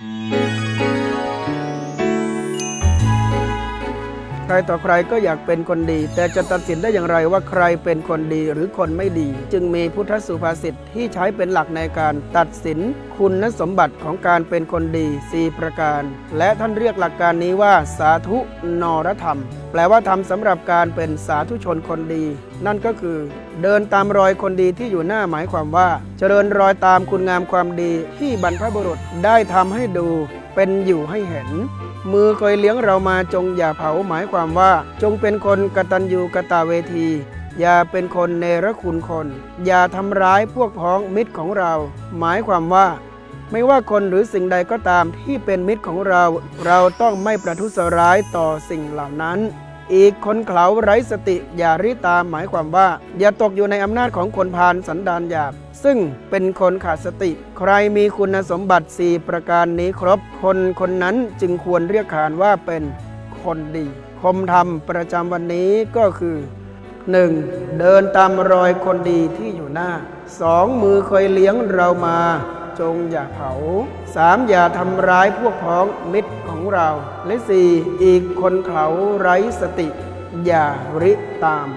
Mm-hmm. ใครต่อใครก็อยากเป็นคนดี แต่จะตัดสินได้อย่างไรว่าใครเป็นคนดีหรือคนไม่ดี จึงมีพุทธสุภาษิตที่ใช้เป็นหลักในการตัดสินคุณสมบัติของการเป็นคนดี 4 ประการ และท่านเรียกหลักการนี้ว่า สาธุนรธรรม แปลว่าธรรมสำหรับการเป็นสาธุชนคนดี นั่นก็คือ เดินตามรอยคนดีที่อยู่หน้าหมายความว่า เจริญรอยตามคุณงามความดีที่บรรพบุรุษได้ทำให้ดู เป็นอยู่ให้เห็น มือเคยเลี้ยงเรามาจงอย่าเผาหมายความว่า จงเป็นคนกตัญญูกตาเวที อย่าเป็นคนเนรคุณคน อย่าทำร้ายพวกพ้องมิตรของเรา หมายความว่า ไม่ว่าคนหรือสิ่งใดก็ตามที่เป็นมิตรของเรา เราต้องไม่ประทุษร้ายต่อสิ่งเหล่านั้น อีกคนเขาไร้สติอย่าริตามหมายความว่า อย่าตกอยู่ในอำนาจของคนพาลสันดานหยาบ ซึ่งเป็นคนขาดสติ ใครมีคุณสมบัติ 4 ประการนี้ครบ คนคนนั้นจึงควรเรียกขานว่าเป็นคนดี คมธรรมประจำวันนี้ก็คือ 1. เดินตามรอยคนดีที่อยู่หน้า 2. มือเคยเลี้ยงเรามา จงอย่าเผา 3. อย่าทำร้ายพวกพ้องมิตรของเรา และ 4. อีกคนเขาไร้สติ อย่าริตาม